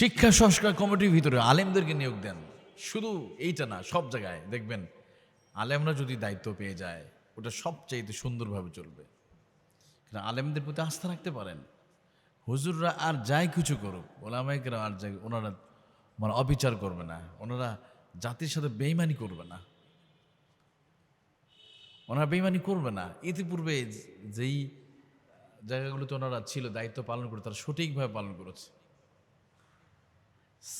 শিক্ষা সংস্কার কমিটির ভিতরে আলেমদেরকে নিয়োগ দেন। শুধু এইটা না, সব জায়গায়। দেখবেন, আলেমরা যদি দায়িত্ব পেয়ে যায়, ওটা সবচাইতে সুন্দরভাবে চলবে। কারণ আলেমদের প্রতি আস্থা রাখতে পারেন। হুজুররা আর যাই কিছু করুক, ওলামাইকরা আর যাই, ওনারা মানে অবিচার করবে না। ওনারা জাতির সাথে বেইমানি করবে না। ওনারা বেইমানি করবে না। ইতিপূর্বে যেই জায়গাগুলোতে ওনারা ছিল, দায়িত্ব পালন করে, তারা সঠিকভাবে পালন করেছে।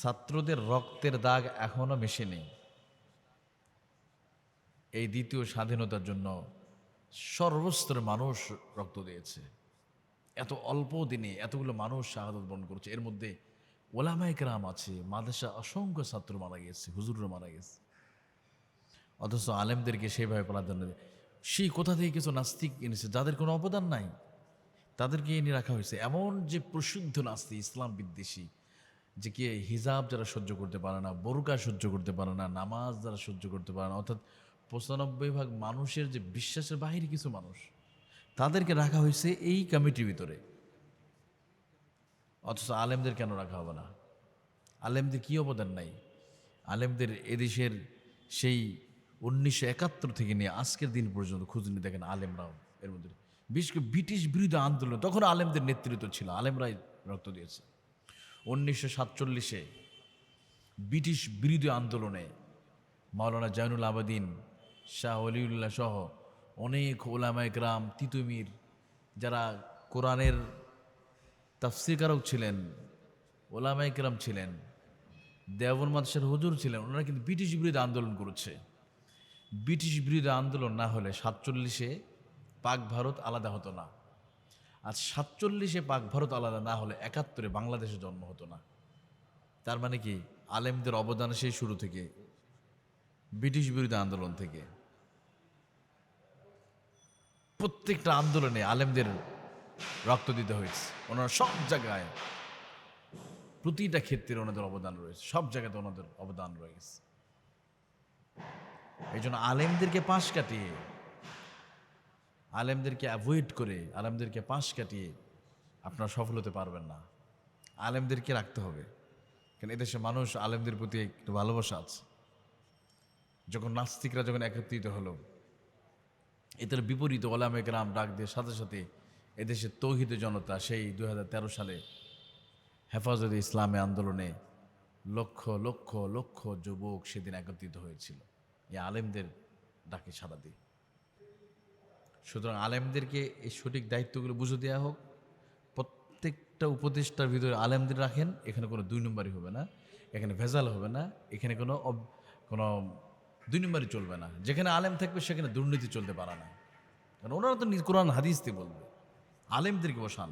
ছাত্রদের রক্তের দাগ এখনও মেশে নেই এই দ্বিতীয় স্বাধীনতার জন্য সর্বস্তরের মানুষ রক্ত দিয়েছে। এত অল্প দিনে এতগুলো মানুষ শাহাদত বরণ করছে। এর মধ্যে ওলামায় কেরাম আছে, মাদ্রাসা অসংখ্য ছাত্র মারা গেছে, হুজুররা মারা গেছে। অথচ আলেমদেরকে সেইভাবে প্রাধান্য দেয়। সেই কোথা থেকে কিছু নাস্তিক এনেছে? যাদের কোনো অবদান নাই, তাদেরকে এনে রাখা হয়েছে। এমন যে প্রসিদ্ধ নাস্তিক, ইসলাম বিদ্বেষী যে কি হিজাব যারা সহ্য করতে পারে না, বোরকা সহ্য করতে পারে না, নামাজ যারা সহ্য করতে পারে না, অর্থাৎ পঁচানব্বই ভাগ মানুষের যে বিশ্বাসের বাহিরে কিছু মানুষ, তাদেরকে রাখা হয়েছে এই কমিটির ভিতরে। অথচ আলেমদের কেন রাখা হবে না? আলেমদের কী অবদান নাই? আলেমদের এদেশের সেই উনিশশো একাত্তর থেকে নিয়ে আজকের দিন পর্যন্ত খুঁজ নিয়ে দেখেন আলেমরাও এর মধ্যে। বিশেষ করে ব্রিটিশ বিরোধী আন্দোলন তখন আলেমদের নেতৃত্ব ছিল, আলেমরাই রক্ত দিয়েছে। উনিশশো সাতচল্লিশে ব্রিটিশ বিরোধী আন্দোলনে মাওলানা জাইনুল আবাদিন শাহ অলিউল্লাহ সহ অনেক ওলামায় গ্রাম তিতুমির যারা কোরআনের তাফসিরকারক ছিলেন ওলামাই কেরাম ছিলেন দেবন মাদশার হুজুর ছিলেন, ওনারা কিন্তু ব্রিটিশ বিরোধী আন্দোলন করেছে। ব্রিটিশ বিরোধী আন্দোলন না হলে সাতচল্লিশে পাক ভারত আলাদা হতো না। আর সাতচল্লিশে পাক ভারত আলাদা, না হলে একাত্তরে বাংলাদেশে জন্ম হতো না। তার মানে কি? আলেমদের অবদান সেই শুরু থেকে, ব্রিটিশ বিরোধী আন্দোলন থেকে। প্রত্যেকটা আন্দোলনে আলেমদের রক্ত দিতে হয়েছে। ওনারা সব জায়গায়, প্রতিটা ক্ষেত্রে ওনাদের অবদান রয়েছে। সব জায়গাতে ওনাদের অবদান রয়েছে। এই জন্য আলেমদেরকে পাশ কাটিয়ে আলেমদেরকে অ্যাভয়েড করে, আলেমদেরকে পাশ কাটিয়ে আপনারা সফল হতে পারবেন না। আলেমদেরকে রাখতে হবে। কারণ এদেশে মানুষ আলেমদের প্রতি একটু ভালোবাসা আছে। যখন নাস্তিকরা যখন একত্রিত হলো এদের বিপরীত ওলামে গ্রাম ডাক দিয়ে সাথে সাথে এদেশের তৌহিদ জনতা সেই দুই হাজার তেরো সালে হেফাজতে ইসলামী আন্দোলনে লক্ষ লক্ষ লক্ষ যুবক সেদিন একত্রিত হয়েছিল। এই আলেমদের ডাকে সাড়া দিয়ে সুতরাং আলেমদেরকে এই সঠিক দায়িত্বগুলো বুঝে দেওয়া হোক। প্রত্যেকটা উপদেষ্টার ভিতরে আলেমদের রাখেন, এখানে কোনো দুই নম্বরই হবে না, এখানে ভেজাল হবে না, এখানে কোনো কোনো দুই নম্বরই চলবে না। যেখানে আলেম থাকবে, সেখানে দুর্নীতি চলতে পারে না। কারণ ওনারা তো কোরআন, হাদিস দিয়ে বলবে। আলেমদেরকে বসান।